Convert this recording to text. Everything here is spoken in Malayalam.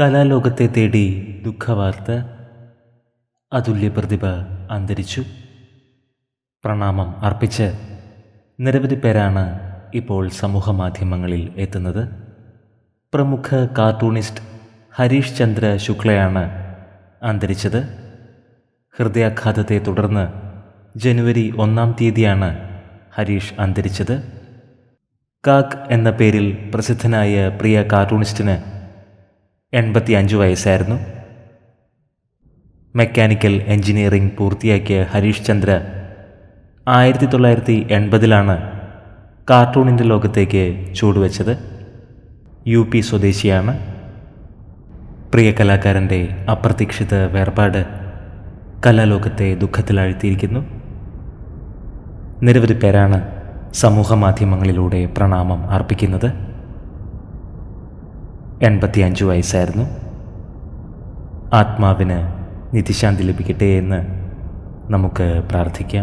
കലാലോകത്തെ തേടി ദുഃഖവാർത്ത അതുല്യ പ്രതിഭ അന്തരിച്ചു. പ്രണാമം അർപ്പിച്ച് നിരവധി പേരാണ് ഇപ്പോൾ സമൂഹ മാധ്യമങ്ങളിൽ എത്തുന്നത്. പ്രമുഖ കാർട്ടൂണിസ്റ്റ് ഹരീഷ് ചന്ദ്ര ശുക്ലയാണ് അന്തരിച്ചത്. ഹൃദയാഘാതത്തെ തുടർന്ന് ജനുവരി ഒന്നാം തീയതിയാണ് ഹരീഷ് അന്തരിച്ചത്. കാക്ക് എന്ന പേരിൽ പ്രസിദ്ധനായ പ്രിയ കാർട്ടൂണിസ്റ്റിന് എൺപത്തി അഞ്ച് വയസ്സായിരുന്നു. മെക്കാനിക്കൽ എഞ്ചിനീയറിംഗ് പൂർത്തിയാക്കിയ ഹരീഷ് ചന്ദ്ര ആയിരത്തി തൊള്ളായിരത്തി എൺപതിലാണ് കാർട്ടൂണിന്റെ ലോകത്തേക്ക് ചൂടുവെച്ചത് യു പി സ്വദേശിയാണ്. പ്രിയ കലാകാരന്റെ അപ്രതീക്ഷിത വേർപാട് കലാലോകത്തെ ദുഃഖത്തിലാഴ്ത്തിയിരിക്കുന്നു. നിരവധി പേരാണ് സമൂഹ മാധ്യമങ്ങളിലൂടെ പ്രണാമം അർപ്പിക്കുന്നത്. എൺപത്തിയഞ്ച് വയസ്സായിരുന്നു. ആത്മാവിന് നിത്യശാന്തി ലഭിക്കട്ടെ എന്ന് നമുക്ക് പ്രാർത്ഥിക്കാം.